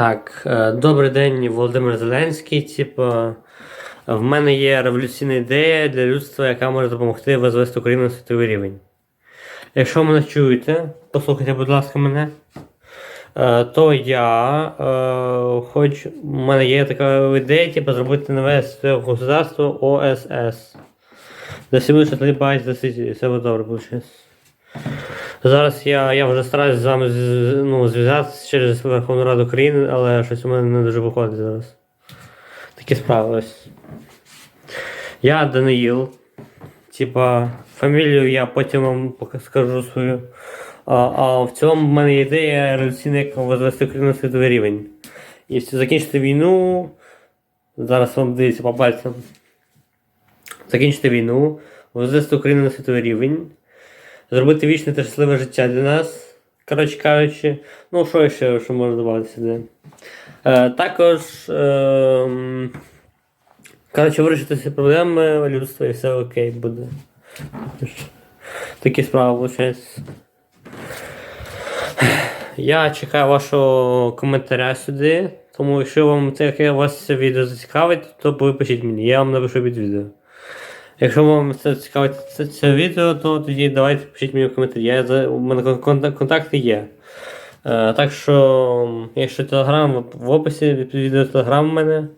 Так, е, добрий день, Володимир Зеленський. Типу, в мене є революційна ідея для людства, яка може допомогти возвести Україну на світовий рівень. Якщо мене чуєте, послухайте, будь ласка, мене. е, То я е, хоч у мене є така ідея, типу, зробити нове государство ОСС. Де всі будуть за все буде добре виходить. Зараз я, я вже стараюся з вами ну, зв'язатися через Верховну Раду України, але щось у мене не дуже виходить зараз. Такі справи ось. Я Даниїл. Типа, фамілію я потім вам скажу свою. А, а в цілому в мене ідея революційна, як возвести Україну на світовий рівень. І закінчити війну. Зараз вам дивіться по пальцям. Закінчити війну, возвести Україну на світовий рівень зробити вічне та щасливе життя для нас. Коротше кажучи, ну що ще що можна додати сюди? Е, також, е, коротше, вирішити всі проблеми людства і все окей буде. Такі справи виходить. Я чекаю вашого коментаря сюди, тому якщо вам це вас це відео зацікавить, то ви пишіть мені, я вам напишу під відео. Якщо вам це цікавить це, це відео, то тоді давайте пишіть мені в коментарі. Я, за- у мене контакти є. Е, так що, якщо телеграм в- описі відео телеграм у мене.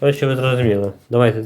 Коротше, ви зрозуміли. Давайте.